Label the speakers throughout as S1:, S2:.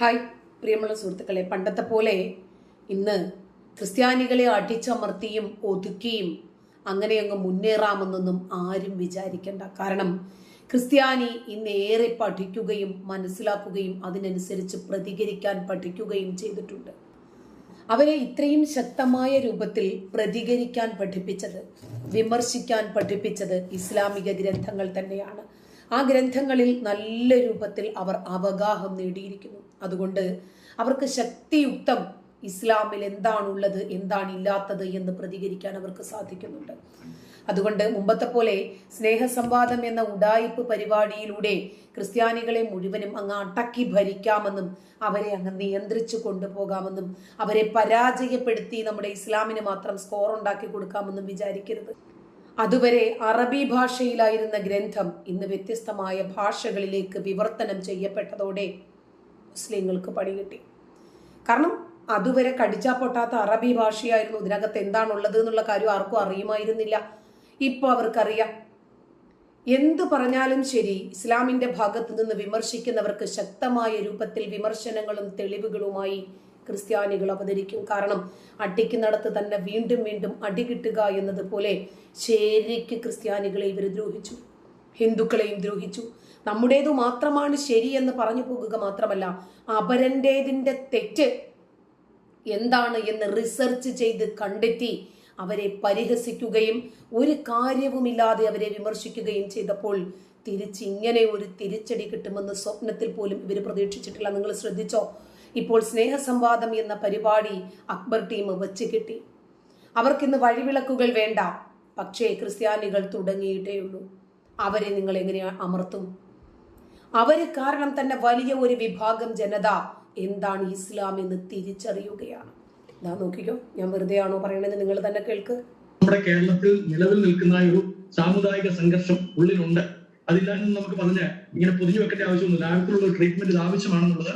S1: Hi പ്രിയമുള്ള സുഹൃത്തുക്കളെ. പണ്ടത്തെ പോലെ ഇന്ന് ക്രിസ്ത്യാനികളെ അടിച്ചമർത്തിയും ഒതുക്കിയും അങ്ങനെ അങ്ങ് മുന്നേറാമെന്നൊന്നും ആരും വിചാരിക്കേണ്ട. കാരണം ക്രിസ്ത്യാനി ഇന്ന് ഏറെ പഠിക്കുകയും മനസ്സിലാക്കുകയും അതിനനുസരിച്ച് പ്രതികരിക്കാൻ പഠിക്കുകയും ചെയ്തിട്ടുണ്ട്. അവരെ ഇത്രയും ശക്തമായ രൂപത്തിൽ പ്രതികരിക്കാൻ പഠിപ്പിച്ചത് വിമർശിക്കാൻ പഠിപ്പിച്ചത് ഇസ്ലാമിക ഗ്രന്ഥങ്ങൾ തന്നെയാണ്. ആ ഗ്രന്ഥങ്ങളിൽ നല്ല രൂപത്തിൽ അവർ അവഗാഹം നേടിയിരിക്കുന്നു. അതുകൊണ്ട് അവർക്ക് ശക്തിയുക്തം ഇസ്ലാമിൽ എന്താണുള്ളത് എന്താണ് ഇല്ലാത്തത് എന്ന് പ്രതികരിക്കാൻ അവർക്ക് സാധിക്കുന്നുണ്ട്. അതുകൊണ്ട് മുമ്പത്തെ പോലെ സ്നേഹസംവാദം എന്ന ഉഡായിപ്പ് പരിപാടിയിലൂടെ ക്രിസ്ത്യാനികളെ മുഴുവനും അങ്ങ് അടക്കി ഭരിക്കാമെന്നും അവരെ അങ്ങ് നിയന്ത്രിച്ചു കൊണ്ടുപോകാമെന്നും അവരെ പരാജയപ്പെടുത്തി നമ്മുടെ ഇസ്ലാമിന് മാത്രം സ്കോർ ഉണ്ടാക്കി കൊടുക്കാമെന്നും വിചാരിക്കരുത്. അതുവരെ അറബി ഭാഷയിലായിരുന്ന ഗ്രന്ഥം ഇന്ന് വ്യത്യസ്തമായ ഭാഷകളിലേക്ക് വിവർത്തനം ചെയ്യപ്പെട്ടതോടെ മുസ്ലിങ്ങൾക്ക് പണി കിട്ടി. കാരണം അതുവരെ കടിച്ചാ പൊട്ടാത്ത അറബി ഭാഷയായിരുന്നു ഇതിനകത്ത് എന്താണുള്ളത് എന്നുള്ള കാര്യം ആർക്കും അറിയുമായിരുന്നില്ല. ഇപ്പൊ അവർക്കറിയാം. എന്തു പറഞ്ഞാലും ശരി ഇസ്ലാമിന്റെ ഭാഗത്തു നിന്ന് വിമർശിക്കുന്നവർക്ക് ശക്തമായ രൂപത്തിൽ വിമർശനങ്ങളും തെളിവുകളുമായി ക്രിസ്ത്യാനികൾ അവതരിക്കും. കാരണം അടിക്കുന്നിടത്ത് തന്നെ വീണ്ടും വീണ്ടും അടി കിട്ടുക എന്നതുപോലെ ശരിക്ക് ക്രിസ്ത്യാനികളെ ഇവർ ദ്രോഹിച്ചു. ഹിന്ദുക്കളെയും ദ്രോഹിച്ചു. നമ്മുടേതു മാത്രമാണ് ശരി എന്ന് പറഞ്ഞു പോകുക മാത്രമല്ല അപരന്റേതിന്റെ തെറ്റ് എന്താണ് എന്ന് റിസർച്ച് ചെയ്ത് കണ്ടെത്തി അവരെ പരിഹസിക്കുകയും ഒരു കാര്യവുമില്ലാതെ അവരെ വിമർശിക്കുകയും ചെയ്തപ്പോൾ തിരിച്ച് ഇങ്ങനെ ഒരു തിരിച്ചടി കിട്ടുമെന്ന് സ്വപ്നത്തിൽ പോലും ഇവർ പ്രതീക്ഷിച്ചിട്ടില്ല. നിങ്ങൾ ശ്രദ്ധിച്ചോ? ഇപ്പോൾ സ്നേഹസംവാദം എന്ന പരിപാടി അക്ബർ ടീം വെച്ച് കിട്ടി. അവർക്കിന്ന് വഴിവിളക്കുകൾ വേണ്ട. പക്ഷേ ക്രിസ്ത്യാനികൾ തുടങ്ങിയിട്ടേയുള്ളൂ. അവരെ നിങ്ങൾ എങ്ങനെ അമർത്തും? അവർ കാരണം തന്നെ വലിയ ഒരു വിഭാഗം ജനത എന്താണ് ഇസ്ലാം എന്ന് തിരിച്ചറിയുകയാണ്. ഇതാ നോക്കിക്കോ ഞാൻ വെറുതെ ആണോ പറയണത്? നിങ്ങൾ തന്നെ കേൾക്ക്.
S2: നമ്മുടെ കേരളത്തിൽ നിലവിൽ നിൽക്കുന്ന ഒരു സാമുദായിക സംഘർഷം ഉള്ളിലുണ്ട്. അതില്ലാതെ നമുക്ക് പറഞ്ഞ് ഇങ്ങനെ പൊതിഞ്ഞു വെക്കേണ്ട ആവശ്യമൊന്നുമില്ല. ആഴത്തിലുള്ള ട്രീറ്റ്മെന്റ് ഇത് ആവശ്യമാണെന്നുള്ളത്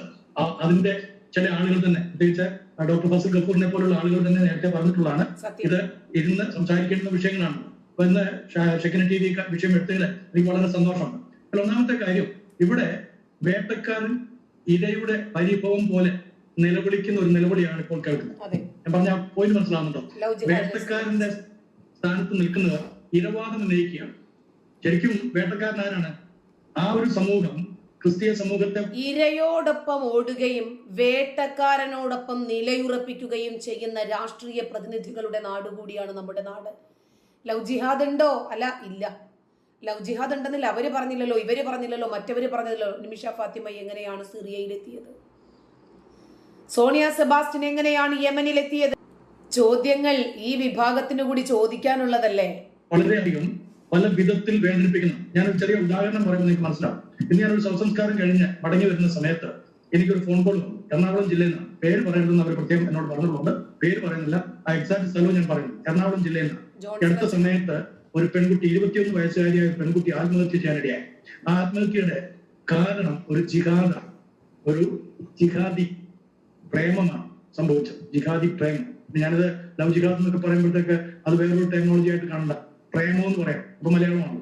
S2: അതിന്റെ ചില ആളുകൾ തന്നെ പ്രത്യേകിച്ച് ഡോക്ടർ ഫസൽ ഗഫൂറിനെ പോലുള്ള ആളുകൾ തന്നെ നേരത്തെ പറഞ്ഞിട്ടുള്ളതാണ്. ഇത് ഇരുന്ന് സംസാരിക്കേണ്ട വിഷയങ്ങളാണ്. അപ്പൊ ഇന്ന് ഷെക്കിന ടി വി വിഷയം എടുത്തതിൽ എനിക്ക് വളരെ സന്തോഷമുണ്ട്. അല്ല ഒന്നാമത്തെ കാര്യം ഇവിടെ വേട്ടക്കാരൻ ഇരയുടെ പരിഭവം പോലെ നിലവിളിക്കുന്ന ഒരു നിലവിളിയാണ് ഇപ്പോൾ കേൾക്കുന്നത്. ഞാൻ പറഞ്ഞ പോയിന്റ് മനസ്സിലാവുന്നുണ്ടോ?
S1: ലവ്
S2: വേട്ടക്കാരന്റെ സ്ഥാനത്ത് നിൽക്കുന്നവർ ഇരവാദം ഉന്നയിക്കുകയാണ്. ശരിക്കും വേട്ടക്കാരൻ ആരാണ്? ആ ഒരു സമൂഹം ക്രിസ്തീയ സമൂഹത്തെ
S1: ഇരയോടൊപ്പം ഓടുകയും വേട്ടക്കാരനോടൊപ്പം നിലയുറപ്പിക്കുകയും ചെയ്യുന്ന രാഷ്ട്രീയ പ്രതിനിധികളുടെ നാട് കൂടിയാണ് നമ്മുടെ നാട്. ലവ് ജിഹാദ് ഉണ്ടോ അല്ല ഇല്ല. ലവ് ജിഹാദ് ഉണ്ടെന്നില്ല അവർ പറഞ്ഞില്ലല്ലോ ഇവർ പറഞ്ഞില്ലല്ലോ മറ്റവർ പറഞ്ഞില്ലല്ലോ. നിമിഷ ഫാത്തിമ എങ്ങനെയാണ് സിറിയയിലെത്തിയത്? സോണിയ സെബാസ്റ്റിൻ എങ്ങനെയാണ് യമനിലെത്തിയത്? ചോദ്യങ്ങൾ ഈ വിഭാഗത്തിന് കൂടി ചോദിക്കാനുള്ളതല്ലേ?
S2: വളരെയധികം പല വിധത്തിൽ വേദനിപ്പിക്കുന്നു. ഞാനൊരു ചെറിയ ഉദാഹരണം പറയുമ്പോൾ നിങ്ങൾക്ക് മനസ്സിലാവും. ഇന്ന് ഞാനൊരു സംസ്കാരം കഴിഞ്ഞ് മടങ്ങി വരുന്ന സമയത്ത് എനിക്കൊരു ഫോൺ കോൾ വന്നു. എറണാകുളം ജില്ലയിൽ നിന്ന് പേര് പറയുന്നത് അവർ പ്രത്യേകം എന്നോട് പറഞ്ഞിട്ടുണ്ട് പേര് പറയുന്നില്ല. ആ എക്സാക്ട് സ്ഥലവും ഞാൻ പറയുന്നു. എറണാകുളം ജില്ലയിൽ നിന്ന്. ഈ അടുത്ത സമയത്ത് ഒരു പെൺകുട്ടി ഇരുപത്തിയൊന്ന് വയസ്സുകാരിയായ പെൺകുട്ടി ആത്മഹത്യ ചെയ്യാനിടയായി. ആ ആത്മഹത്യയുടെ കാരണം ഒരു ജിഹാദ ഒരു ജിഹാദി പ്രേമമാണ് സംഭവിച്ചത്. ജിഹാദി പ്രേമം. ഞാനത് ഞാനിത് ലവ് ജിഹാദ് എന്നൊക്കെ പറയുമ്പോഴത്തേക്ക് അത് വേറൊരു ടെക്നോളജി ആയിട്ട് കാണണ്ട. പ്രേമം എന്ന് പറയാം. അപ്പൊ മലയാളമാണ്.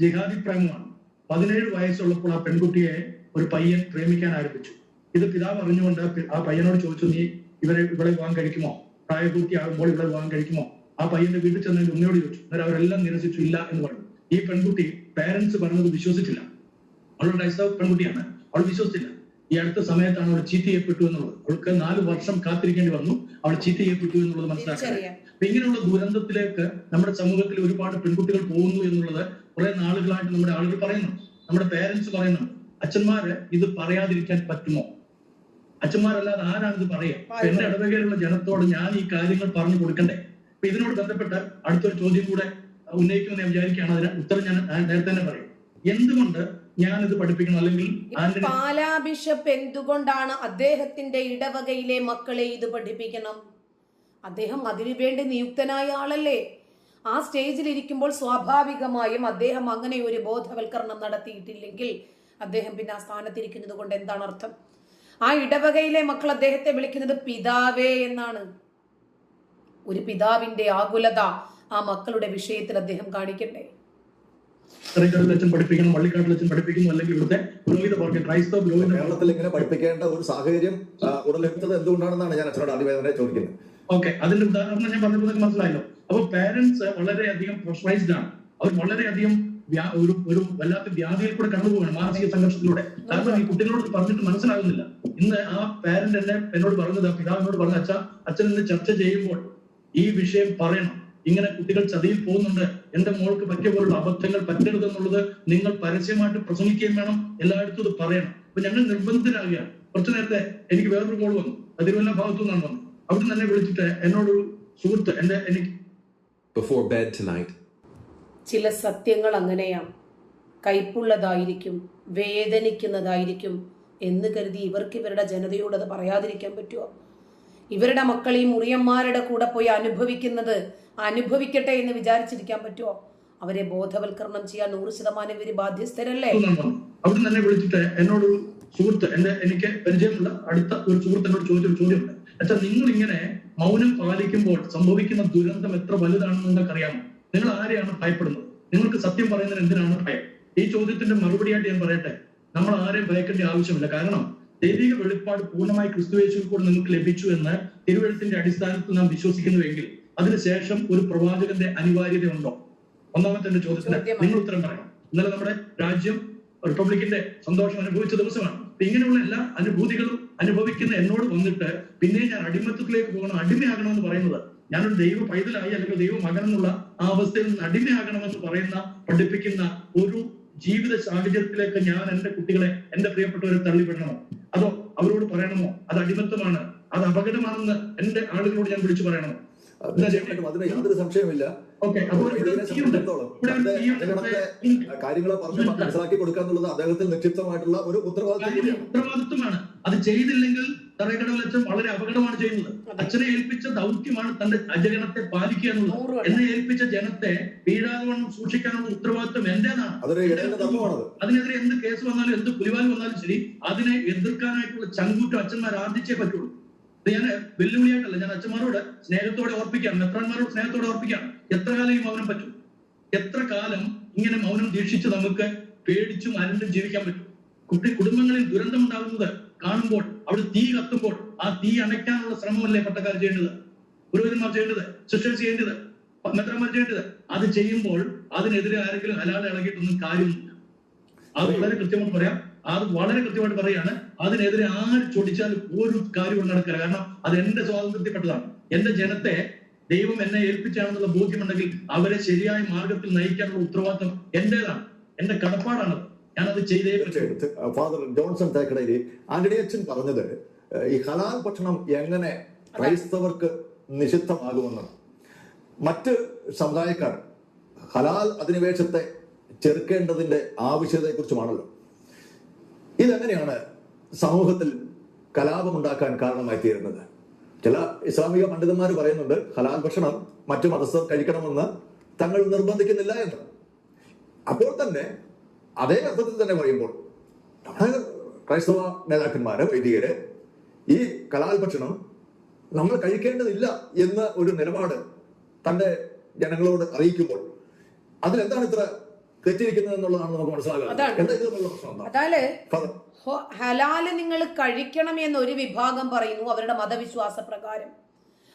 S2: ജിഹാദി പ്രേമമാണ്. പതിനേഴ് വയസ്സുള്ളപ്പോൾ ആ പെൺകുട്ടിയെ ഒരു പയ്യൻ പ്രേമിക്കാൻ ആരംഭിച്ചു. ഇത് പിതാവ് അറിഞ്ഞുകൊണ്ട് ആ പയ്യനോട് ചോദിച്ചു നീ ഇവരെ ഇവളെ വിവാഹം കഴിക്കുമോ? പ്രായപൂർത്തിയാകുമ്പോൾ ഇവളെ വിവാഹം കഴിക്കുമോ? ആ പയ്യന്റെ വീട്ടിൽ ചെന്ന് ഉമ്മയോട് ചോദിച്ചു അന്നേരം അവരെല്ലാം നിരസിച്ചു ഇല്ല എന്ന് പറഞ്ഞു. ഈ പെൺകുട്ടി പാരന്റ്സ് പറഞ്ഞത് വിശ്വസിച്ചില്ല. അവളുടെ ക്രൈസ്തവ പെൺകുട്ടിയാണ്. അവൾ വിശ്വസിച്ചില്ല. ഈ അടുത്ത സമയത്താണ് അവൾ ചീറ്റ് ചെയ്യപ്പെട്ടു എന്നുള്ളത്. അവൾക്ക് നാല് വർഷം കാത്തിരിക്കേണ്ടി വന്നു. അവൾ ചീറ്റ് ചെയ്യപ്പെട്ടു എന്നുള്ളത്
S1: തിരിച്ചറിയാം.
S2: അപ്പൊ ഇങ്ങനെയുള്ള ദുരന്തത്തിലേക്ക് നമ്മുടെ സമൂഹത്തിൽ ഒരുപാട് പെൺകുട്ടികൾ പോകുന്നു എന്നുള്ളത് കുറെ നാളുകളായിട്ട് നമ്മുടെ ആളുകൾ പറയുന്നു. നമ്മുടെ പേരൻസ് പറയുന്നു അച്ഛന്മാര് ഇത് പറയാതിരിക്കാൻ പറ്റുമോ? അച്ഛന്മാരല്ലാതെ ആരാണിത് പറയുക? എന്റെ ഇടവകയിലുള്ള ജനത്തോട് ഞാൻ ഈ കാര്യങ്ങൾ പറഞ്ഞു കൊടുക്കണ്ടേ? ഇതിനോട് ബന്ധപ്പെട്ട് അടുത്തൊരു ചോദ്യം കൂടെ ഉന്നയിക്കുമെന്ന് ഞാൻ വിചാരിക്കുകയാണ്. അതിന് ഉത്തരം ഞാൻ നേരത്തെ തന്നെ പറയും. എന്തുകൊണ്ട് ഞാൻ ഇത് പഠിപ്പിക്കണം? അല്ലെങ്കിൽ
S1: പാലാ ബിഷപ്പ് എന്തുകൊണ്ടാണ് അദ്ദേഹത്തിന്റെ ഇടവകയിലെ മക്കളെ ഇത് പഠിപ്പിക്കണം? അദ്ദേഹം അതിനുവേണ്ടി നിയുക്തനായ ആളല്ലേ? ആ സ്റ്റേജിൽ ഇരിക്കുമ്പോൾ സ്വാഭാവികമായും അദ്ദേഹം അങ്ങനെ ഒരു ബോധവൽക്കരണം നടത്തിയിട്ടില്ലെങ്കിൽ അദ്ദേഹം പിന്നെ ആ സ്ഥാനത്തിരിക്കുന്നത് കൊണ്ട് എന്താണ് അർത്ഥം? ആ ഇടവകയിലെ മക്കൾ അദ്ദേഹത്തെ വിളിക്കുന്നത് പിതാവേ എന്നാണ്. ഒരു പിതാവിന്റെ ആകുലത ആ മക്കളുടെ വിഷയത്തിൽ അദ്ദേഹം കാണിക്കണ്ടേ
S2: അച്ഛൻ പഠിപ്പിക്കണം വള്ളിക്കാട്ടിൽ അച്ഛൻ പഠിപ്പിക്കുന്നു അല്ലെങ്കിൽ ഇവിടുത്തെ പുരോഹിത പാർട്ടി ക്രൈസ്തവ പുരോഹിത
S3: കേരളത്തിൽ ഇങ്ങനെ പഠിപ്പിക്കേണ്ട ഒരു സാഹചര്യം എന്തുകൊണ്ടാണെന്നാണ് ഞാൻ അച്ഛനോട് ആദ്യമേ ചോദിക്കുന്നത്.
S2: ഓക്കെ അതിന്റെ ഉദാഹരണം ഞാൻ പറഞ്ഞപ്പോൾ മനസ്സിലായല്ലോ. അപ്പൊ പാരന്റ്സ് വളരെയധികം പ്രഷറൈസ്ഡ് ആണ്. അവർ വളരെയധികം ഒരു ഒരു വല്ലാത്ത വ്യാധിയിൽ കൂടെ കടന്നുപോവാണ് മാനസിക സംഘർഷത്തിലൂടെ. കാരണം ഈ കുട്ടികളോട് പറഞ്ഞിട്ട് മനസ്സിലാകുന്നില്ല. ഇന്ന് ആ പാരന്റ് എന്നെ എന്നോട് പറഞ്ഞത് പിതാവിനോട് പറഞ്ഞ അച്ഛ അച്ഛൻ ഇന്ന് ചർച്ച ചെയ്യുമ്പോൾ ഈ വിഷയം പറയണം. ഇങ്ങനെ കുട്ടികൾ ചതിയിൽ പോകുന്നുണ്ട്. എന്റെ മോൾക്ക് പറ്റിയ പോലുള്ള അബദ്ധങ്ങൾ പറ്റരുതെന്നുള്ളത് നിങ്ങൾ പരസ്യമായിട്ട് പ്രസംഗിക്കുകയും വേണം. എല്ലായിടത്തും ഇത് പറയണം. അപ്പൊ ഞങ്ങൾ നിർബന്ധിതരാകുകയാണ്. കുറച്ചു നേരത്തെ എനിക്ക് വേറൊരു കോൾ വന്നു. അതിരുവല്ല തിരുവല്ല ഭാഗത്തു നിന്നാണ് വന്നു അവിടെ തന്നെ വിളിച്ചിട്ട് എന്നോടൊരു സുഹൃത്ത് എന്റെ എനിക്ക്
S4: before bed tonight.
S1: ചില സത്യങ്ങൾ അങ്ങനെയാ. കയ്പുള്ളതായിരിക്കും വേദനിക്കുന്നതായിരിക്കും എന്ന് കരുതി ഇവർക്ക് ഇവരുടെ ജനതയോട് അത് പറയാതിരിക്കാൻ പറ്റുമോ ഇവരുടെ മക്കൾ ഈ മുറിയന്മാരുടെ കൂടെ പോയി അനുഭവിക്കുന്നത് അനുഭവിക്കട്ടെ എന്ന് വിചാരിച്ചിരിക്കാൻ പറ്റുമോ? അവരെ ബോധവൽക്കരണം ചെയ്യാൻ നൂറ് ശതമാനം ഇവർ ബാധ്യസ്ഥരല്ലേ?
S2: അവിടെ തന്നെ വിളിച്ചിട്ട് എന്നോടൊരു സുഹൃത്ത് എന്റെ എനിക്ക് പരിചയമുള്ള അടുത്ത ഒരു സുഹൃത്ത് എന്നോട് ചോദിച്ചൊരു ചോദ്യമുണ്ട്. അച്ഛാ നിങ്ങൾ ഇങ്ങനെ മൗനം പാലിക്കുമ്പോൾ സംഭവിക്കുന്ന ദുരന്തം എത്ര വലുതാണെന്ന് നിങ്ങൾക്ക് അറിയാമോ? നിങ്ങൾ ആരെയാണ് ഭയപ്പെടുന്നത്? നിങ്ങൾക്ക് സത്യം പറയുന്നതിന് എന്തിനാണ് ഭയം? ഈ ചോദ്യത്തിന്റെ മറുപടിയായിട്ട് ഞാൻ പറയട്ടെ. നമ്മൾ ആരെയും ഭയക്കേണ്ട ആവശ്യമില്ല. കാരണം ദൈവിക വെളിപ്പാട് പൂർണമായി ക്രിസ്തുവേശുവിൽ കൂടെ നിങ്ങൾക്ക് ലഭിച്ചു എന്ന് തിരുവഴുത്തിന്റെ അടിസ്ഥാനത്തിൽ നാം വിശ്വസിക്കുന്നുവെങ്കിൽ അതിനുശേഷം ഒരു പ്രവാചകന്റെ അനിവാര്യത ഉണ്ടോ ഒന്നാമത്തെ എന്റെ ചോദ്യത്തിന് നിങ്ങൾ ഉത്തരം പറയണം. ഇന്നലെ നമ്മുടെ രാജ്യം റിപ്പബ്ലിക്കിന്റെ സന്തോഷം അനുഭവിച്ച ദിവസമാണ്. ഇങ്ങനെയുള്ള എല്ലാ അനുഭൂതികളും അനുഭവിക്കുന്ന എന്നോട് വന്നിട്ട് പിന്നെ ഞാൻ അടിമത്തത്തിലേക്ക് പോകണം അടിമയാകണമെന്ന് പറയുന്നത് ഞാനൊരു ദൈവ പൈതലായി അല്ലെങ്കിൽ ദൈവ മകനെന്നുള്ള ആ അവസ്ഥയിൽ നിന്ന് അടിമയാകണമെന്ന് പറയുന്ന പഠിപ്പിക്കുന്ന ഒരു ജീവിത സാഹചര്യത്തിലേക്ക് ഞാൻ എന്റെ കുട്ടികളെ എന്റെ പ്രിയപ്പെട്ടവരെ തള്ളിവിടണമോ? അതോ അവരോട് പറയണമോ? അത് അടിമത്തമാണ്. അത് അപകടമാണെന്ന് എന്റെ ആളുകളോട് ഞാൻ വിളിച്ചു പറയണമോ?
S3: അതിന് യാതൊരു സംശയമില്ല കാര്യങ്ങളെ പറഞ്ഞ് മനസ്സിലാക്കി കൊടുക്കുക എന്നുള്ളത് അദ്ദേഹത്തിൽ നിക്ഷിപ്തമായിട്ടുള്ള ഒരു ഉത്തരവാദിത്വം
S2: ഉത്തരവാദിത്വമാണ്. അത് ചെയ്തില്ലെങ്കിൽ തറയക്കടവിൽ അച്ഛൻ വളരെ അപകടമാണ് ചെയ്യുന്നത്. അച്ഛനെ ഏൽപ്പിച്ച ദൗത്യമാണ് തന്റെ അജഗണത്തെ പാലിക്കുക എന്നുള്ളത്. എന്നെ ഏൽപ്പിച്ച ജനത്തെ വീഴാതെ സൂക്ഷിക്കാനുള്ള ഉത്തരവാദിത്വം എന്റേതാണ്. അതിനെതിരെ എന്ത് കേസ് വന്നാലും എന്ത് പുലിവാൽ വന്നാലും ശരി അതിനെ എതിർക്കാനായിട്ടുള്ള ചങ്കൂറ്റം അച്ഛന്മാർ ആർജിച്ചേ പറ്റുള്ളൂ. ഇത് ഞാൻ വെല്ലുവിളിയായിട്ടല്ല ഞാൻ അച്ഛന്മാരോട് സ്നേഹത്തോടെ ഓർപ്പിക്കാം മെത്രാന്മാരോട് സ്നേഹത്തോടെ ഓർപ്പിക്കാം എത്ര കാലം ഈ മൗനം പറ്റും? എത്ര കാലം ഇങ്ങനെ മൗനം ദീക്ഷിച്ച് നമുക്ക് പേടിച്ചും അരണ്ടും ജീവിക്കാൻ പറ്റും? കുട്ടി കുടുംബങ്ങളിൽ ദുരന്തം ഉണ്ടാകുന്നത് കാണുമ്പോൾ അവിടെ തീ കത്തുമ്പോൾ ആ തീ അണയ്ക്കാനുള്ള ശ്രമമല്ലേ പട്ടക്കാർ ചെയ്യേണ്ടത്? പുരോഹിതന്മാർ ചെയ്യേണ്ടത്? സിസ്റ്റേഴ്സ് ചെയ്യേണ്ടത്? മെത്രന്മാർ ചെയ്യേണ്ടത്? അത് ചെയ്യുമ്പോൾ അതിനെതിരെ ആരെങ്കിലും ഹലാൽ ഇളകിയിട്ടൊന്നും കാര്യമില്ല. അത് വളരെ കൃത്യമായിട്ട് പറയാം. അത് വളരെ കൃത്യമായിട്ട് പറയാണ് അതിനെതിരെ ആര് ചൊടിച്ചാലും ഒരു കാര്യവും നടക്കില്ല. കാരണം അത് എന്റെ സ്വാതന്ത്ര്യത്തിൽപ്പെട്ടതാണ്. എന്റെ ജനത്തെ ദൈവം എന്നെ ഏൽപ്പിച്ചാണെന്നുള്ള ബോധ്യമുണ്ടെങ്കിൽ അവരെ ശരിയായ മാർഗത്തിൽ നയിക്കാനുള്ള ഉത്തരവാദിത്വം എന്റേതാണ്. എന്റെ കടപ്പാടാണ് ഞാനത് ചെയ്തേ
S3: ഫാദർ ജോൺസൺ തേക്കടയിൽ ആന്റണി അച്ഛൻ പറഞ്ഞത് ഈ ഹലാൽ ഭക്ഷണം എങ്ങനെ ക്രൈസ്തവർക്ക് നിഷിദ്ധമാകുമെന്ന് മറ്റ് സമുദായക്കാർ ഹലാൽ അധിനിവേശത്തെ ചെറുക്കേണ്ടതിന്റെ ആവശ്യതയെക്കുറിച്ചുമാണല്ലോ ഇതെങ്ങനെയാണ് സമൂഹത്തിൽ കലാപമുണ്ടാക്കാൻ കാരണമായി തീരുന്നത് ചില ഇസ്ലാമിക പണ്ഡിതന്മാർ പറയുന്നുണ്ട് ഹലാൽ ഭക്ഷണം മറ്റു മതസ്ഥർ കഴിക്കണമെന്ന് തങ്ങൾ നിർബന്ധിക്കുന്നില്ല എന്ന്. അപ്പോൾ തന്നെ അതേ അർത്ഥത്തിൽ തന്നെ പറയുമ്പോൾ നമ്മുടെ ക്രൈസ്തവ നേതാക്കന്മാര് വൈദികര് ഈ കലാൽ ഭക്ഷണം നമ്മൾ കഴിക്കേണ്ടതില്ല എന്ന ഒരു നിലപാട് തന്റെ ജനങ്ങളോട് അറിയിക്കുമ്പോൾ അതിലെന്താണ് ഇത്ര തെറ്റിരിക്കുന്നത് എന്നുള്ളതാണ് നമുക്ക് മനസ്സിലാകുന്നത്. എന്താ ഇതിനുള്ള പ്രശ്നം?
S1: ഹലാൽ നിങ്ങൾ കഴിക്കണം എന്നൊരു വിഭാഗം പറയുന്നു അവരുടെ മതവിശ്വാസ പ്രകാരം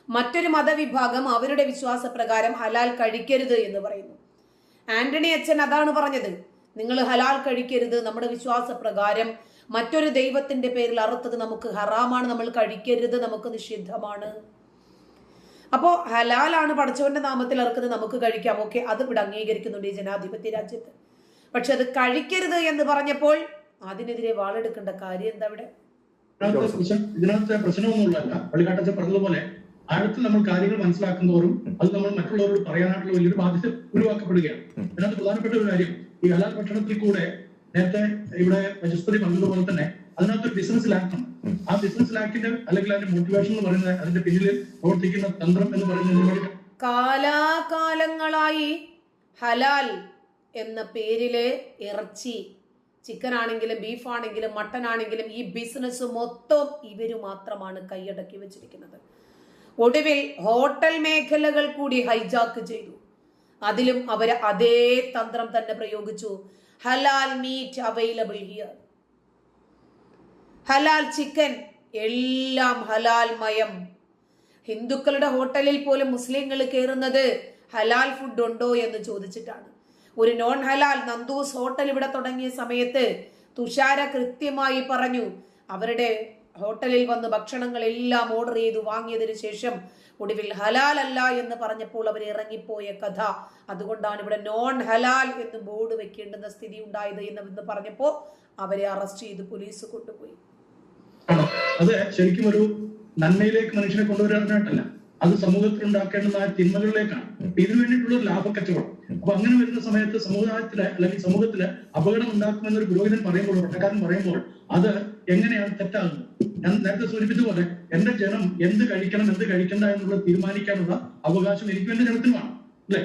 S1: മറ്റൊരു മതവിഭാഗം അവരുടെ വിശ്വാസ പ്രകാരം ഹലാൽ കഴിക്കരുത് എന്ന് പറയുന്നു. ആന്റണി അച്ഛൻ അതാണ് പറഞ്ഞത് നിങ്ങൾ ഹലാൽ കഴിക്കരുത് നമ്മുടെ വിശ്വാസ പ്രകാരം മറ്റൊരു ദൈവത്തിന്റെ പേരിൽ അറുത്തത് നമുക്ക് ഹറാമാണ് നമ്മൾ കഴിക്കരുത് നമുക്ക് നിഷിദ്ധമാണ്. അപ്പോ ഹലാലാണ് പഠിച്ചവന്റെ നാമത്തിൽ ഇറക്കുന്നത് നമുക്ക് കഴിക്കാം ഓക്കെ അത് ഇവിടെ അംഗീകരിക്കുന്നുണ്ട് ഈ ജനാധിപത്യ രാജ്യത്ത്. പക്ഷെ അത് കഴിക്കരുത് എന്ന് പറഞ്ഞപ്പോൾ അതിനെതിരെ വാളെടുക്കേണ്ട കാര്യം എന്താ ഇവിടെ
S2: ഇതിനകത്ത് പ്രശ്നം ഇതിനകത്ത് പ്രശ്നമൊന്നുമില്ല. പള്ളിക്കാട്ടച്ച പറഞ്ഞതുപോലെ ആഴത്തിൽ നമ്മൾ കാര്യങ്ങൾ മനസ്സിലാക്കുന്നതോറും അത് നമ്മൾ മറ്റുള്ളവരോട് പറയാനായിട്ടുള്ള വലിയൊരു ബാധ്യത ഒഴിവാക്കപ്പെടുകയാണ് ഇതിനകത്ത് പ്രധാനപ്പെട്ട ഒരു കാര്യം ഈ ഹലാൽ ഭക്ഷണത്തിൽ കൂടെ നേരത്തെ ഇവിടെ വചസ്പതി പറഞ്ഞതുപോലെ തന്നെ അതിനകത്ത് ഒരു ബിസിനസ് ലാക്കാണ് ആ ബിസിനസ് ലാക്കിന്റെ അല്ലെങ്കിൽ അതിന്റെ മോട്ടിവേഷൻ എന്ന് പറയുന്നത് അതിന്റെ പിന്നിൽ പ്രവർത്തിക്കുന്ന തന്ത്രം എന്ന് പറയുന്നത്
S1: കാലാകാലങ്ങളായി ഹലാൽ എന്ന പേരിലെ ഇറച്ചി ചിക്കൻ ആണെങ്കിലും ബീഫ് ആണെങ്കിലും മട്ടൻ ആണെങ്കിലും ഈ ബിസിനസ് മൊത്തം ഇവർ മാത്രമാണ് കൈയടക്കി വെച്ചിരിക്കുന്നത്. ഒടുവിൽ ഹോട്ടൽ മേഖലകൾ കൂടി ഹൈജാക്ക് ചെയ്തു. അതിലും അവർ അതേ തന്ത്രം തന്നെ പ്രയോഗിച്ചു. Halal meat available here halal chicken എല്ലാം ഹലാൽ മയം. ഹിന്ദുക്കളുടെ ഹോട്ടലിൽ പോലും മുസ്ലിങ്ങൾ കയറുന്നത് ഹലാൽ ഫുഡ് ഉണ്ടോ എന്ന് ചോദിച്ചിട്ടാണ്. ഒരു നോൺ ഹലാൽ നന്ദൂസ് ഹോട്ടൽ ഇവിടെ തുടങ്ങിയ സമയത്ത് തുഷാര കൃത്യമായി പറഞ്ഞു അവരുടെ ഹോട്ടലിൽ വന്ന് ഭക്ഷണങ്ങൾ എല്ലാം ഓർഡർ ചെയ്തു വാങ്ങിയതിനു ശേഷം ഒടുവിൽ ഹലാൽ അല്ല എന്ന് പറഞ്ഞപ്പോൾ അവർ ഇറങ്ങിപ്പോയ കഥ. അതുകൊണ്ടാണ് ഇവിടെ നോൺ ഹലാൽ എന്ന് ബോർഡ് വെക്കേണ്ടുന്ന സ്ഥിതി ഉണ്ടായത് എന്ന് പറഞ്ഞപ്പോൾ അവരെ അറസ്റ്റ് ചെയ്ത് പോലീസ് കൊണ്ടുപോയി.
S2: അതെ ശരിക്കും ഒരു നന്മയിലേക്ക് മനുഷ്യനെ കൊണ്ടുവരാനായിട്ടല്ല അത് സമൂഹത്തിൽ ഉണ്ടാക്കേണ്ടുന്ന ആ തിന്മകളിലേക്കാണ്. ഇതിനു വേണ്ടിയിട്ടുള്ള ലാഭക്കച്ചവടം. അപ്പൊ അങ്ങനെ വരുന്ന സമയത്ത് സമുദായത്തിൽ അല്ലെങ്കിൽ സമൂഹത്തിൽ അപകടം ഉണ്ടാക്കുമെന്ന് ഒരു പുരോഹിതൻ പറയുമ്പോൾ പട്ടക്കാരൻ പറയുമ്പോൾ അത് എങ്ങനെയാണ് തെറ്റാകുന്നത്? ഞാൻ നേരത്തെ സൂചിപ്പിച്ചതുപോലെ എന്റെ ജനം എന്ത് കഴിക്കണം എന്ത് കഴിക്കണ്ട എന്നുള്ളത് തീരുമാനിക്കാനുള്ള അവകാശം എനിക്കും എന്റെ ജനത്തിനുമാണ് അല്ലെ?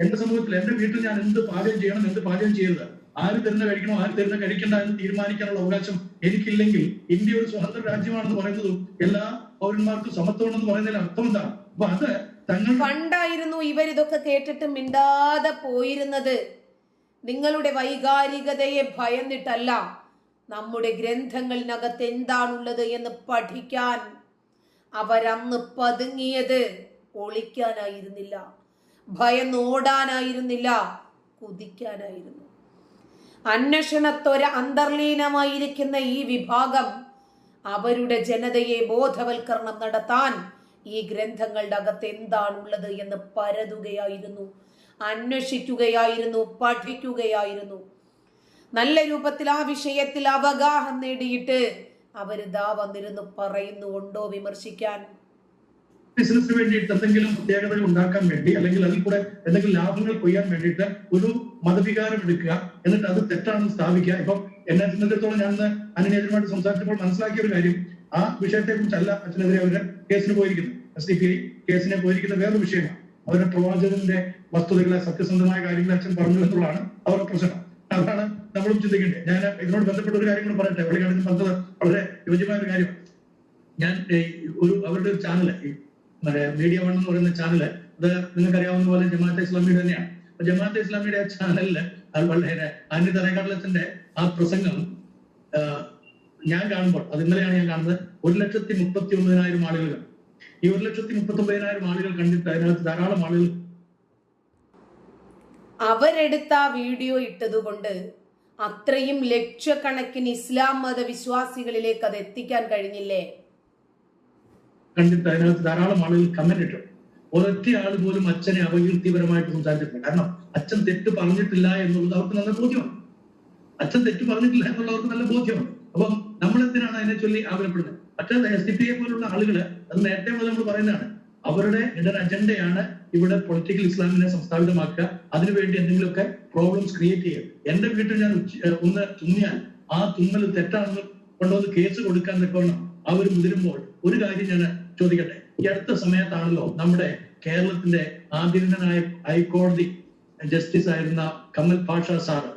S2: എന്റെ സമൂഹത്തിൽ എന്റെ വീട്ടിൽ ഞാൻ എന്ത് പാചകം ചെയ്യണം എന്ത് പാചകം ചെയ്യരുത്? ആര് തരുന്ന കഴിക്കണം ആര് തരുന്ന കഴിക്കണ്ട എന്ന് തീരുമാനിക്കാനുള്ള അവകാശം എനിക്കില്ലെങ്കിൽ ഇന്ത്യ ഒരു സ്വതന്ത്ര രാജ്യമാണെന്ന് പറയുന്നതും എല്ലാ പൗരന്മാർക്കും സമത്വമാണെന്ന് പറയുന്നതിൽ അർത്ഥം എന്താണ് അപ്പൊ അത്
S1: പണ്ടായിരുന്നു ഇവരിതൊക്കെ കേട്ടിട്ട് മിണ്ടാതെ പോയിരുന്നത്. നിങ്ങളുടെ വൈകാരികതയെ ഭയന്നിട്ടല്ല. നമ്മുടെ ഗ്രന്ഥങ്ങളിനകത്ത് എന്താണുള്ളത് എന്ന് പഠിക്കാൻ അവരന്ന് പതുങ്ങിയത് ഒളിക്കാനായിരുന്നില്ല. ഭയന്നോടാനായിരുന്നില്ല കുതിക്കാനായിരുന്നു. അന്വേഷണത്തൊര അന്തർലീനമായിരിക്കുന്ന ഈ വിഭാഗം അവരുടെ ജനതയെ ബോധവൽക്കരണം നടത്താൻ ഈ ഗ്രന്ഥങ്ങളുടെ അകത്ത് എന്താണുള്ളത് എന്ന് പരതുകയായിരുന്നു. അന്വേഷിക്കുകയായിരുന്നു പഠിക്കുകയായിരുന്നു. നല്ല രൂപത്തിൽ ആ വിഷയത്തിൽ അവഗാഹം നേടിയിട്ട് അവർ ദാ വന്നിരുന്ന് പറയുന്നുണ്ടോ വിമർശിക്കാൻ?
S2: ബിസിനസ്സിന് വേണ്ടിയിട്ട് എന്തെങ്കിലും പ്രത്യേകതകൾ ഉണ്ടാക്കാൻ വേണ്ടി അല്ലെങ്കിൽ അതിൽ കൂടെ എന്തെങ്കിലും ലാഭങ്ങൾ കൊയ്യാൻ വേണ്ടിയിട്ട് ഒരു മതവികാരം എടുക്കുക. എന്നിട്ട് അത് തെറ്റാണെന്ന് സ്ഥാപിക്കുക. ഇപ്പം എന്നെ സംബന്ധിച്ചിടത്തോളം ഞാൻ ഇന്ന് അനിനേതരുമായിട്ട് സംസാരിച്ചപ്പോൾ മനസ്സിലാക്കിയ ഒരു കാര്യം. ആ വിഷയത്തെ കുറിച്ചല്ല അച്ഛനെതിരെ അവർ കേസിന് പോയിരിക്കുന്നത്. എസ് ഡി പി ഐ കേസിനെ പോയിരിക്കുന്ന വേറൊരു വിഷയമാണ്. അവരുടെ പ്രവാചകന്റെ വസ്തുതകളെ സത്യസന്ധമായ കാര്യങ്ങൾ അച്ഛൻ പറഞ്ഞു എന്നുള്ളതാണ് അവരുടെ പ്രശ്നം. അതാണ് നമ്മളും ചിന്തിക്കേണ്ടത്. ഞാൻ ഇതിനോട് ബന്ധപ്പെട്ട ഒരു കാര്യം കൂടെ പറയട്ടെ. വെളിക്കാടിന് പറഞ്ഞത് വളരെ യോജ്യമായ ഒരു കാര്യമാണ്. ഞാൻ ഒരു അവരുടെ ഒരു ചാനൽ മീഡിയ വൺ എന്ന് പറയുന്ന ചാനൽ അത് നിങ്ങൾക്ക് അറിയാവുന്ന പോലെ ജമാഅത്തെ ഇസ്ലാമിയുടെ തന്നെയാണ്. ജമാഅത്തെ ഇസ്ലാമിയുടെ ചാനലിൽ വളരെ ആന്റി തറേക്കാട്ടിലത്തിന്റെ ആ പ്രസംഗം ഞാൻ കാണുമ്പോൾ അത് ഇന്നലെയാണ് ഞാൻ കാണുന്നത് ഒരു ലക്ഷത്തി മുപ്പത്തി ഒമ്പതിനായിരം ആളുകൾ. ഈ ഒരു ലക്ഷത്തി മുപ്പത്തി ഒമ്പതിനായിരം ആളുകൾ കണ്ടിട്ട് അതിനകത്ത് ധാരാളം ആളുകൾ
S1: അവരെടുത്ത ആ വീഡിയോ ഇട്ടതുകൊണ്ട് അത്രയും ലക്ഷക്കണക്കിന് ഇസ്ലാം മത വിശ്വാസികളിലേക്ക് അത് എത്തിക്കാൻ കഴിഞ്ഞില്ലേ?
S2: കണ്ടിട്ട് അതിനകത്ത് ധാരാളം ആളുകൾ കമന്റ് ഇട്ടു. ഒരൊറ്റ ആൾ പോലും അച്ഛനെ അപകീർത്തിപരമായിട്ട് സംസാരിച്ചിട്ടില്ല. കാരണം അച്ഛൻ തെറ്റ് പറഞ്ഞിട്ടില്ല എന്നുള്ളത് അവർക്ക് നല്ല ബോധ്യമാണ്. അച്ഛൻ തെറ്റ് പറഞ്ഞിട്ടില്ല എന്നുള്ളവർക്ക് നല്ല ബോധ്യമാണ്. അപ്പം നമ്മൾ എന്തിനാണ് അതിനെ ചൊല്ലി ആഗ്രഹപ്പെടുന്നത് മറ്റേ എസ് ഡി പി എ പോലുള്ള ആളുകൾ അത് നേരത്തെ മുതൽ നമ്മൾ പറയുന്നതാണ്. അവരുടെ ഇടർ അജണ്ടയാണ് ഇവിടെ പൊളിറ്റിക്കൽ ഇസ്ലാമിനെ സംസ്ഥാപിതമാക്കുക. അതിനുവേണ്ടി എന്തെങ്കിലുമൊക്കെ പ്രോബ്ലംസ് ക്രിയേറ്റ് ചെയ്യുക. എന്റെ വീട്ടിൽ ഞാൻ ഒന്ന് തുന്നിയാൽ ആ തുന്നൽ തെറ്റാണെന്ന് കൊണ്ടുവന്ന് കേസ് കൊടുക്കാൻ നിൽക്കണം അവർ മുതിരുമ്പോൾ ഒരു കാര്യം ഞാൻ ചോദിക്കട്ടെ? ഈ അടുത്ത സമയത്താണല്ലോ നമ്മുടെ കേരളത്തിന്റെ ആദരണനായ ഹൈക്കോടതി ജസ്റ്റിസ് ആയിരുന്ന കമൽ പാഷ സാറ്.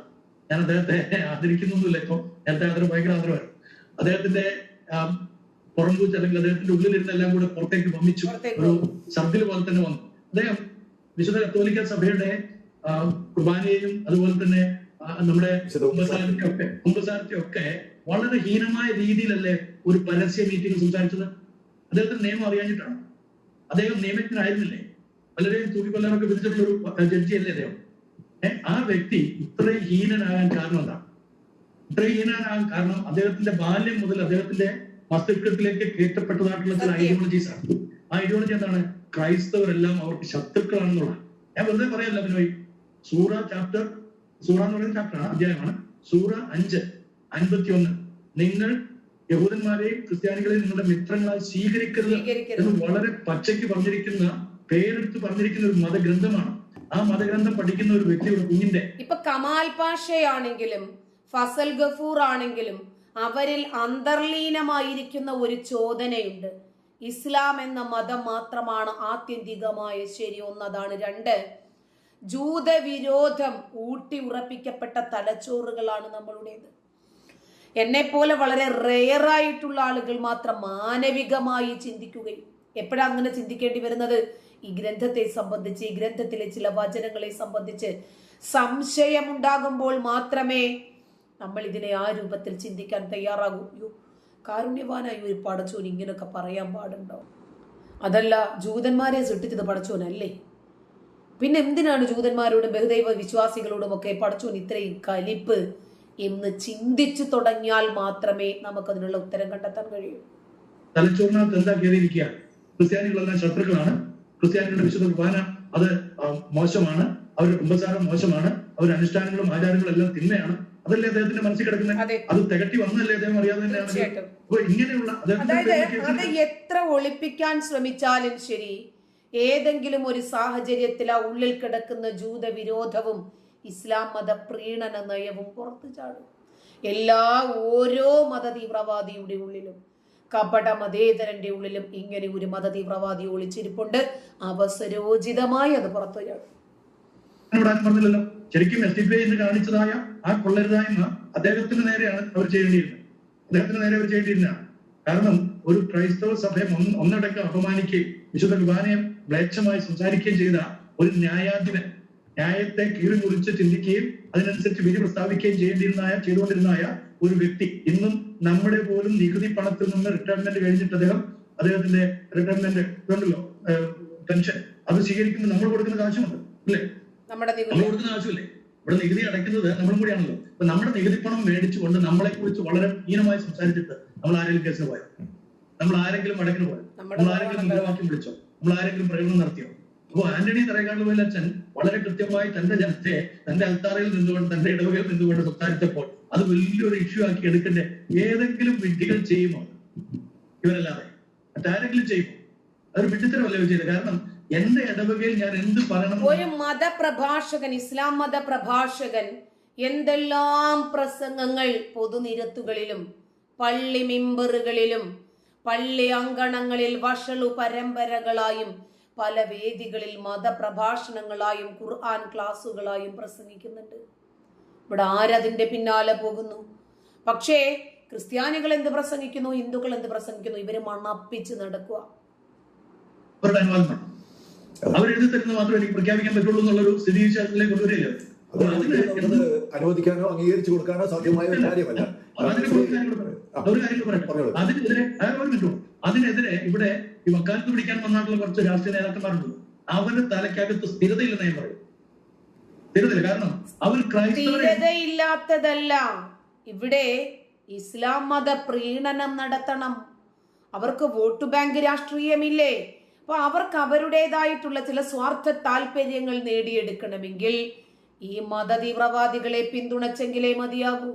S2: ഞാൻ അദ്ദേഹത്തെ ആദരിക്കുന്നൊന്നുമില്ല ഇപ്പൊ. നേരത്തെ അതിന് ഭയങ്കര ആദരവായിരുന്നു. അദ്ദേഹത്തിന്റെ പുറംപൂച്ച് അല്ലെങ്കിൽ അദ്ദേഹത്തിന്റെ ഉള്ളിലിരുന്ന് എല്ലാം കൂടെ പുറത്തേക്ക്
S1: വമ്മിച്ചു
S2: ഒരു സർക്കിൾ പോലെ തന്നെ വന്നു. അദ്ദേഹം വിശുദ്ധ കത്തോലിക്ക സഭയുടെ കുർബാനയെയും അതുപോലെ തന്നെ നമ്മുടെ കുമ്പസാരത്തെയൊക്കെ കുമ്പസാരത്തെയൊക്കെ വളരെ ഹീനമായ രീതിയിലല്ലേ ഒരു പരസ്യ മീറ്റിംഗ് സംസാരിച്ചത്? അദ്ദേഹത്തിന് നിയമം അറിയാഞ്ഞിട്ടാണ്. അദ്ദേഹം നിയമജ്ഞനായിരുന്നില്ലേ പലരെയും തൂക്കിക്കൊല്ലാനൊക്കെ വിധിച്ചിട്ടുള്ള ഒരു ജഡ്ജി അല്ലേ അദ്ദേഹം? ആ വ്യക്തി ഇത്രയും ഹീനനാകാൻ കാരണം എന്താണ്? ഇത്രയും കാരണം അദ്ദേഹത്തിന്റെ ബാല്യം മുതൽ അദ്ദേഹത്തിന്റെ മസ്തിഷ്കത്തിലേക്ക് കയറ്റപ്പെട്ടതായിട്ടുള്ള ചില. ഐഡിയോളജീസ് ആണ്. ആ ഐഡിയോളജി എന്താണ്? ക്രൈസ്തവരെല്ലാം അവർക്ക് ശത്രുക്കളാണെന്നുള്ള. ഞാൻ വെറുതെ പറയല്ല ബിനോയ്. സൂറ ചാപ്റ്റർ സൂറ എന്ന് പറയുന്ന ചാപ്റ്ററാണ് അധ്യായമാണ്. സൂറ അഞ്ച് അൻപത്തി ഒന്ന് നിങ്ങൾ യഹൂദന്മാരെയും ക്രിസ്ത്യാനികളെയും നിങ്ങളുടെ മിത്രങ്ങളായി സ്വീകരിക്കരുത്
S1: സ്വീകരിക്കരുത്.
S2: എന്ന് വളരെ പച്ചയ്ക്ക് പറഞ്ഞിരിക്കുന്ന പേരെടുത്ത് പറഞ്ഞിരിക്കുന്ന ഒരു മതഗ്രന്ഥമാണ്. ആ മതഗ്രന്ഥം പഠിക്കുന്ന ഒരു വ്യക്തിയുടെ കുഞ്ഞിന്റെ.
S1: ഇപ്പൊ കമാൽ പാഷയാണെങ്കിലും ഫസൽ ഗഫൂർ ആണെങ്കിലും അവരിൽ അന്തർലീനമായിരിക്കുന്ന ഒരു ചോദനയുണ്ട്. ഇസ്ലാം എന്ന മതം മാത്രമാണ് ആത്യന്തികമായ ശരി ഒന്നതാണ്. രണ്ട് ജൂതവിരോധം ഊട്ടി ഉറപ്പിക്കപ്പെട്ട തലച്ചോറുകളാണ് നമ്മളുടേത്. എന്നെ പോലെ വളരെ റെയറായിട്ടുള്ള ആളുകൾ മാത്രം മാനവികമായി ചിന്തിക്കുകയും എപ്പോഴാണ് അങ്ങനെ ചിന്തിക്കേണ്ടി വരുന്നത്? ഈ ഗ്രന്ഥത്തെ സംബന്ധിച്ച് ഈ ഗ്രന്ഥത്തിലെ ചില വചനങ്ങളെ സംബന്ധിച്ച് സംശയമുണ്ടാകുമ്പോൾ മാത്രമേ നമ്മൾ ഇതിനെ ആ രൂപത്തിൽ ചിന്തിക്കാൻ തയ്യാറാകൂ. കാരുണ്യവാനായി ഒരു പടച്ചോൻ ഇങ്ങനൊക്കെ പറയാൻ പാടുണ്ടോ? അതല്ല ജൂതന്മാരെ സൃഷ്ടിച്ചത് പടച്ചോനല്ലേ? പിന്നെ എന്തിനാണ് ജൂതന്മാരോടും ബഹുദൈവ വിശ്വാസികളോടും ഒക്കെ പടച്ചോൻ ഇത്രയും കലിപ്പ് എന്ന് ചിന്തിച്ചു തുടങ്ങിയാൽ മാത്രമേ നമുക്കതിനുള്ള ഉത്തരം കണ്ടെത്താൻ കഴിയൂ?
S2: തലച്ചോറിനകത്ത് എന്താ കയറിയിരിക്കുക? ക്രിസ്ത്യാനികളെല്ലാം ശത്രുക്കളാണ്. ക്രിസ്ത്യാനികളുടെ വിശുദ്ധ കുർബാന അത് മോശമാണ്. അവരുടെ കുമ്പസാരം മോശമാണ്. അവരുടെ അനുഷ്ഠാനങ്ങളും ആചാരങ്ങളും എല്ലാം തിന്മയാണ്. അതല്ലേ അദ്ദേഹത്തിന്റെ മനസ്സിൽ കിടക്കുന്നത്?
S1: അതെ.
S2: തികട്ടി വന്നല്ലേ അദ്ദേഹം അറിയാതെ തന്നെയാണ്? അപ്പൊ ഇങ്ങനെയുള്ള
S1: അതായത് അത് എത്ര ഒളിപ്പിക്കാൻ ശ്രമിച്ചാലും ശരി ഏതെങ്കിലും ഒരു സാഹചര്യത്തിൽ ആ ഉള്ളിൽ കിടക്കുന്ന ജൂത വിരോധവും ഇസ്ലാം മത പ്രീണന നയവും പുറത്തു ചാടും. എല്ലാ ഓരോ മത തീവ്രവാദിയുടെ ഉള്ളിലും കപട മതേതരന്റെ ഉള്ളിലും ഇങ്ങനെ ഒരു മത തീവ്രവാദി ഒളിച്ചിരിപ്പുണ്ട്. അവസരോചിതമായി അത് പുറത്തു ചാടും.
S2: ഇവിടെ പറഞ്ഞില്ലല്ലോ ശരിക്കും എസ് ഡി പി ഐ എന്ന് കാണിച്ചതായ ആ കൊള്ളരുതായ്മ അദ്ദേഹത്തിന് നേരെയാണ് അവർ ചെയ്യേണ്ടിയിരുന്നത് അദ്ദേഹത്തിന് നേരെ അവർ ചെയ്യേണ്ടിയിരുന്നതാണ് കാരണം ഒരു ക്രൈസ്തവ സഭയെ ഒന്നടക്കം അപമാനിക്കുകയും വിശുദ്ധ കുർബാനയെ മ്ലേച്ഛമായി സംസാരിക്കുകയും ചെയ്ത ഒരു ന്യായാധിപൻ ന്യായത്തെ കീറി മുറിച്ച് ചിന്തിക്കുകയും അതിനനുസരിച്ച് വിധി പ്രസ്താവിക്കുകയും ചെയ്യേണ്ടിരുന്നായ ചെയ്തുകൊണ്ടിരുന്നായ ഒരു വ്യക്തി ഇന്നും നമ്മുടെ പോലും നികുതി പണത്തിൽ നിന്ന് റിട്ടയർമെന്റ് കഴിഞ്ഞിട്ട് അദ്ദേഹം അദ്ദേഹത്തിന്റെ റിട്ടയർമെന്റ് ഉണ്ടല്ലോ പെൻഷൻ അത് സ്വീകരിക്കുമ്പോൾ നമ്മൾ കൊടുക്കുന്ന കാശുമുണ്ട് അല്ലേ
S1: നമ്മുടെ
S2: ആവശ്യമില്ലേ? ഇവിടെ നികുതി അടയ്ക്കുന്നത് നമ്മളും കൂടിയാണല്ലോ. അപ്പൊ നമ്മുടെ നികുതി പണം മേടിച്ചുകൊണ്ട് നമ്മളെ കുറിച്ച് വളരെ ഹീനമായി സംസാരിച്ചിട്ട് നമ്മൾ ആരെങ്കിലും കേസിന് പോയോ? നമ്മൾ ആരെങ്കിലും വടക്കിന് പോയോ? നമ്മൾ ആരെങ്കിലും മുദ്രാവാക്യം വിളിച്ചോ? നമ്മൾ ആരെങ്കിലും പ്രകടനം നടത്തിയോ? അപ്പൊ ആന്റണി തറകാട് അച്ഛൻ വളരെ കൃത്യമായി തന്റെ ജനത്തെ തന്റെ അൽത്താറയിൽ നിന്നുകൊണ്ട് തന്റെ ഇടവകയിൽ നിന്നുകൊണ്ട് സംസാരിച്ചപ്പോൾ അത് വലിയൊരു ഇഷ്യൂ ആക്കി എടുക്കണ്ടേ ഏതെങ്കിലും വിഡ്ഢികൾ ചെയ്യുമോ? ഇവരല്ലാതെ. മറ്റാരെങ്കിലും ചെയ്യുമോ? അതൊരു വിഡ്ഢിത്തരമല്ലേ ചെയ്തത്? കാരണം എന്റെ ഇടവകയിൽ ഞാൻ എന്ത് പറയണം?
S1: ഒരു മതപ്രഭാഷകൻ ഇസ്ലാം മതപ്രഭാഷകൻ എന്തെല്ലാം പ്രസംഗങ്ങൾ പൊതുനിരത്തുകളിലും പള്ളി മിമ്പറുകളിലും പള്ളി അങ്കണങ്ങളിൽ വഷളു പരമ്പരകളായും പല വേദികളിൽ മതപ്രഭാഷണങ്ങളായും ഖുർആൻ ക്ലാസുകളായും പ്രസംഗിക്കുന്നുണ്ട്. ഇവിടെ ആരതിന്റെ പിന്നാലെ പോകുന്നു. പക്ഷേ ക്രിസ്ത്യാനികൾ എന്ത് പ്രസംഗിക്കുന്നു? ഹിന്ദുക്കൾ എന്ത് പ്രസംഗിക്കുന്നു? ഇവർ മണപ്പിച്ച് നടക്കുക.
S2: അവരെഴുതി തരുന്നത് മാത്രമേ എനിക്ക് പ്രഖ്യാപിക്കാൻ പറ്റുള്ളൂ എന്നുള്ളൊരു സ്ഥിതി വിശേഷത്തിലേക്ക് കൊണ്ടുവരില്ല
S3: അനുവദിക്കാനോ അംഗീകരിച്ചു കൊടുക്കാനോ സാധ്യമായ ഒരു കാര്യമല്ല.
S2: അതിനെതിരെ അതിനെതിരെ ഇവിടെ ഈ വക്കാലത്ത് പിടിക്കാൻ വന്നിട്ടുള്ള കുറച്ച് രാഷ്ട്രീയ നേതാക്കന്മാരുണ്ട്. അവരുടെ തലയ്ക്കകത്ത് സ്ഥിരതയില്ലെന്ന് ഞാൻ പറയും. സ്ഥിരതയില്ല. കാരണം അവർ ക്രൈസ്തവരെ
S1: സ്ഥിരതയില്ലാത്തതല്ല. ഇവിടെ ഇസ്ലാം മത പ്രീണനം നടത്തണം. അവർക്ക് വോട്ട് ബാങ്ക് രാഷ്ട്രീയമില്ലേ? അപ്പൊ അവർക്ക് അവരുടേതായിട്ടുള്ള ചില സ്വാർത്ഥ താല്പര്യങ്ങൾ നേടിയെടുക്കണമെങ്കിൽ ഈ മത തീവ്രവാദികളെ പിന്തുണച്ചെങ്കിലേ മതിയാകൂ.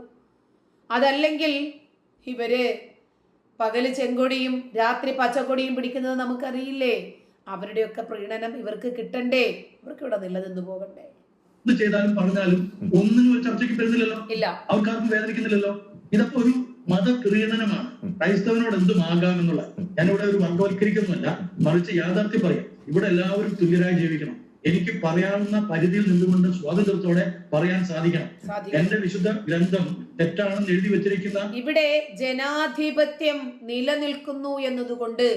S1: അതല്ലെങ്കിൽ ഇവർ പകൽ ചെങ്കൊടിയും രാത്രി പച്ചക്കൊടിയും പിടിക്കുന്നത് നമുക്കറിയില്ലേ? അവരുടെയൊക്കെ പ്രീണനം ഇവർക്ക് കിട്ടണ്ടേ? ഇവർക്ക് ഇവിടെ നിലനിന്ന് പോകണ്ടേ?
S2: ചെയ്താലും പറഞ്ഞാലും ഒന്നിനും ചർച്ചയ്ക്ക് തരുന്നില്ലല്ലോ
S1: ഇല്ല.
S2: അവർക്കാർക്കും വേദനിക്കുന്നില്ലല്ലോ? ഇതൊക്കെ ഒരു മതപ്രീണനമാണ് ക്രൈസ്തവനോട് എന്തും എന്നുള്ള ഞാനിവിടെ ഒരു വർഗവൽക്കരിക്കുന്നുമല്ല മറിച്ച് യാഥാർത്ഥ്യം പറയാം. ഇവിടെ എല്ലാവരും തുല്യരായി ജീവിക്കണം. എനിക്ക് പറയാവുന്ന പരിധിയിൽ നിന്നുകൊണ്ട് സ്വാതന്ത്ര്യത്തോടെ പറയാൻ സാധിക്കണം. എന്റെ വിശുദ്ധ ഗ്രന്ഥം തെറ്റാണെന്ന് എഴുതി വെച്ചിരിക്കുന്ന
S1: ഇവിടെ ജനാധിപത്യം നിലനിൽക്കുന്നു എന്നതുകൊണ്ട്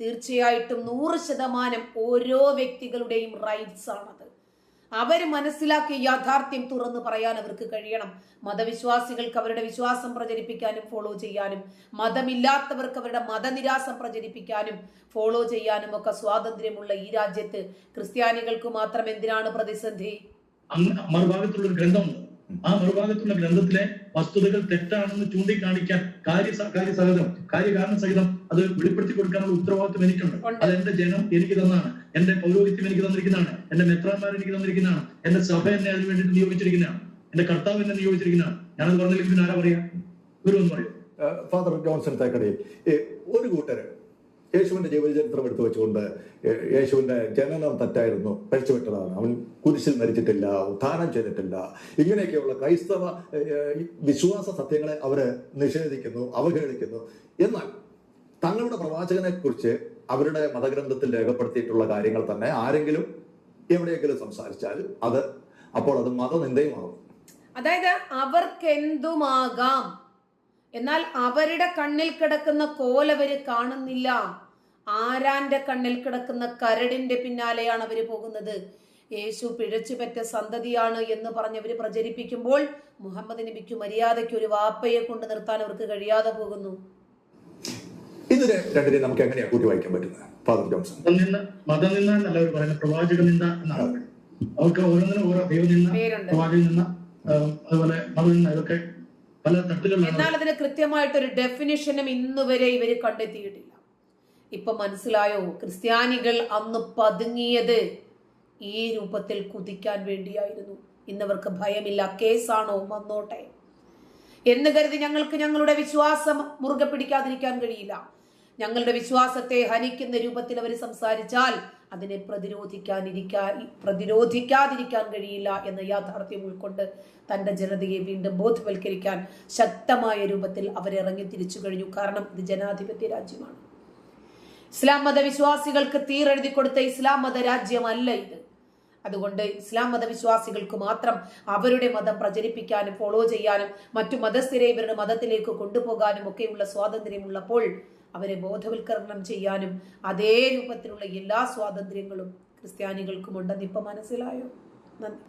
S1: തീർച്ചയായിട്ടും നൂറ് ശതമാനം ഓരോ വ്യക്തികളുടെയും റൈറ്റ്സ് ആണത്. അവർ മനസ്സിലാക്കിയ യാഥാർത്ഥ്യം തുറന്നു പറയാൻ അവർക്ക് കഴിയണം. മതവിശ്വാസികൾക്ക് അവരുടെ വിശ്വാസം പ്രചരിപ്പിക്കാനും ഫോളോ ചെയ്യാനും മതമില്ലാത്തവർക്ക് അവരുടെ മതനിരാസം പ്രചരിപ്പിക്കാനും ഫോളോ ചെയ്യാനും ഒക്കെ സ്വാതന്ത്ര്യമുള്ള ഈ രാജ്യത്ത് ക്രിസ്ത്യാനികൾക്ക് മാത്രം എന്തിനാണ് പ്രതിസന്ധി?
S2: മറുഭാഗത്തുള്ള ഒരു ആ മറുഭാഗത്തുള്ള ഗ്രന്ഥത്തിലെ വസ്തുതകൾ തെറ്റാണെന്ന് ചൂണ്ടിക്കാണിക്കാൻ കാര്യ കാര്യസഹിതം കാര്യകാരണ സഹിതം അത് വെളിപ്പെടുത്തി കൊടുക്കാനുള്ള ഉത്തരവാദിത്വം എനിക്കുണ്ട്. അത് എന്റെ ജനം എനിക്ക് തന്നാണ്. എന്റെ പൗരോഹിത്യം എനിക്ക് തന്നിരിക്കുന്നതാണ്. എന്റെ മെത്രാന്മാർ എനിക്ക് തന്നിരിക്കുന്നതാണ്. എന്റെ സഭ എന്നെ അതിന് വേണ്ടി നിയോഗിച്ചിരിക്കുന്നതാണ്. എന്റെ കർത്താവ് എന്നെ നിയോഗിച്ചിരിക്കുന്നതാണ്. ഞാനത് പറഞ്ഞില്ലെങ്കിൽ പിന്നെ ആരാ പറയാ ഗുരു എന്ന് പറയും.
S3: ഫാദർ ജോൺസൺ തേക്കടിയിൽ ഏഹ് ഒരു കൂട്ടര് യേശുവിന്റെ ജീവചരിത്രം എടുത്തു വെച്ചുകൊണ്ട് യേശുവിന്റെ ജനനം തെറ്റായിരുന്നു പഴിച്ചുവിട്ടതാണ് അവൻ കുരിശിൽ മരിച്ചിട്ടില്ല ഉത്ഥാനം ചെയ്തിട്ടില്ല. ഇങ്ങനെയൊക്കെയുള്ള ക്രൈസ്തവ വിശ്വാസ സത്യങ്ങളെ അവർ നിഷേധിക്കുന്നു അവഹേളിക്കുന്നു. എന്നാൽ തങ്ങളുടെ പ്രവാചകനെ കുറിച്ച് അവരുടെ മതഗ്രന്ഥത്തിൽ രേഖപ്പെടുത്തിയിട്ടുള്ള കാര്യങ്ങൾ തന്നെ ആരെങ്കിലും എവിടെയെങ്കിലും സംസാരിച്ചാൽ അത് അപ്പോൾ അത് മതനിന്ദയുമാകും.
S1: അതായത് അവർക്ക് എന്തുമാകാം എന്നാൽ അവരുടെ കണ്ണിൽ കിടക്കുന്ന കോലവര് കാണുന്നില്ല. ആരാന്റെ കണ്ണിൽ കിടക്കുന്ന കരടിന്റെ പിന്നാലെയാണ് അവർ പോകുന്നത്. യേശു പിഴച്ചുപറ്റ സന്തതിയാണ് എന്ന് പറഞ്ഞ് അവർ പ്രചരിപ്പിക്കുമ്പോൾ മുഹമ്മദ് നബിക്ക് മര്യാദയ്ക്ക് ഒരു വാപ്പയെ കൊണ്ട് നിർത്താൻ അവർക്ക് കഴിയാതെ പോകുന്നു.
S3: ഇതിന് നമുക്ക് എങ്ങനെയാ കൂട്ടി വായിക്കാൻ പറ്റുന്നത്? Father Johnson.
S2: മതനിന്ദ മതനിന്ദ എന്നല്ല അവർ പറയുന്നത് പ്രവാചക എന്നാണ്. അവർക്ക് ഓരോന്നിനും ഓരോ ദൈവം
S1: നിന്ന്
S2: പ്രവാചക നിന്ന് അതുപോലെ അതുപോലെ നിന്ന് ഇതൊക്കെ
S1: എന്നാൽ അതിന് കൃത്യമായിട്ടൊരു ഡെഫിനിഷനും ഇന്ന് വരെ ഇവർ കണ്ടെത്തിയിട്ടില്ല. ഇപ്പൊ മനസ്സിലായോ? ക്രിസ്ത്യാനികൾ അന്ന് പതുങ്ങിയത് ഈ രൂപത്തിൽ കുതിക്കാൻ വേണ്ടിയായിരുന്നു. ഇന്നവർക്ക് ഭയമില്ല. കേസാണോ? വന്നോട്ടെ. എന്ന് കരുതി ഞങ്ങൾക്ക് ഞങ്ങളുടെ വിശ്വാസം മുറുകെ പിടിക്കാതിരിക്കാൻ കഴിയില്ല. ഞങ്ങളുടെ വിശ്വാസത്തെ ഹനിക്കുന്ന രൂപത്തിൽ അവർ സംസാരിച്ചാൽ അതിനെ പ്രതിരോധിക്കാനിരിക്കാൻ പ്രതിരോധിക്കാതിരിക്കാൻ കഴിയില്ല എന്ന യാഥാർത്ഥ്യം ഉൾക്കൊണ്ട് തന്റെ ജനതയെ വീണ്ടും ബോധവൽക്കരിക്കാൻ ശക്തമായ രൂപത്തിൽ അവരിറങ്ങി തിരിച്ചു കഴിഞ്ഞു. കാരണം ഇത് ജനാധിപത്യ രാജ്യമാണ്. ഇസ്ലാം മതവിശ്വാസികൾക്ക് തീരെഴുതി കൊടുത്ത ഇസ്ലാം മത രാജ്യമല്ല ഇത്. അതുകൊണ്ട് ഇസ്ലാം മതവിശ്വാസികൾക്ക് മാത്രം അവരുടെ മതം പ്രചരിപ്പിക്കാനും ഫോളോ ചെയ്യാനും മറ്റു മതസ്ഥരെ ഇവരുടെ മതത്തിലേക്ക് കൊണ്ടുപോകാനും ഒക്കെയുള്ള സ്വാതന്ത്ര്യമുള്ളപ്പോൾ അവരെ ബോധവൽക്കരണം ചെയ്യാനും അതേ രൂപത്തിലുള്ള എല്ലാ സ്വാതന്ത്ര്യങ്ങളും ക്രിസ്ത്യാനികൾക്കുമുണ്ടെന്ന് ഇപ്പം മനസ്സിലായോ? നന്ദി.